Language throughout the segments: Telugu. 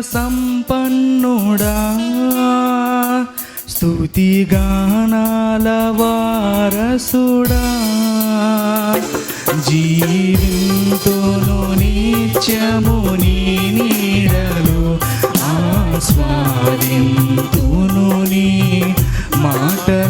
సంపన్నుడా. స్తుతిగానాల వారసుడా. జీవింతును నిత్యము నీ నీడలు ఆస్వాదింతును నీ మాట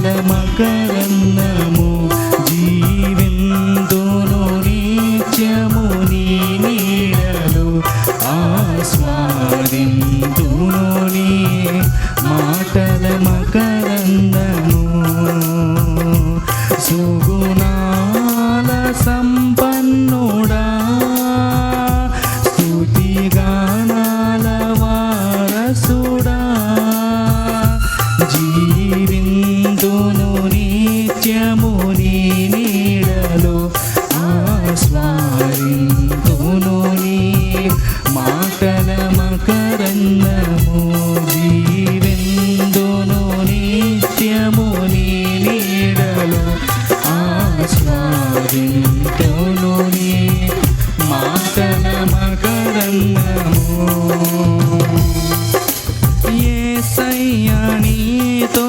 సుగుణాల నీతో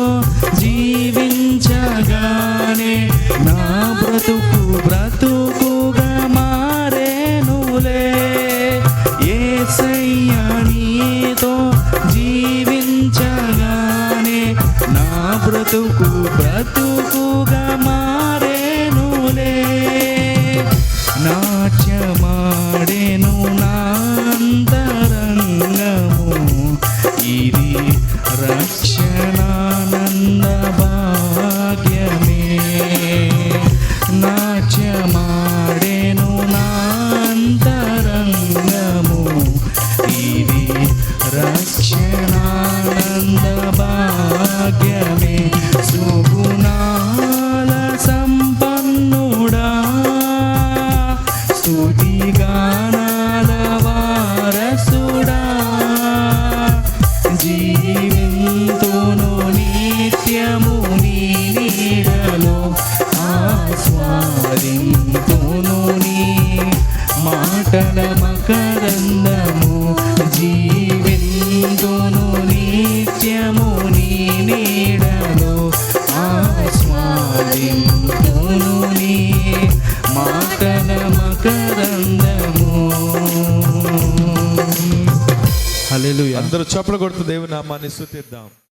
జీవించగానే నా బ్రతుకు బ్రతుకుగా మారేనులే. యేసయ్యా నీతో జీవించగానే నా బ్రతుకు బ్రతుకుగా మారేనులే రక్షణానంద భాగ్యమే సుగుణాల సంపన్నుడా స్తుతిగానాల వారసుడా జీవింతును నిత్యము నీడలో ఆస్వాదింతును నీ మాటల మకరందము జీవింతును నిత్యము నీ నీడలో ఆస్వాదింతును నీ మాటల మకరందము. హల్లెలూయా. అందరూ చప్పలు కొడుతూ దేవుని నామాన్ని స్తుతిద్దాం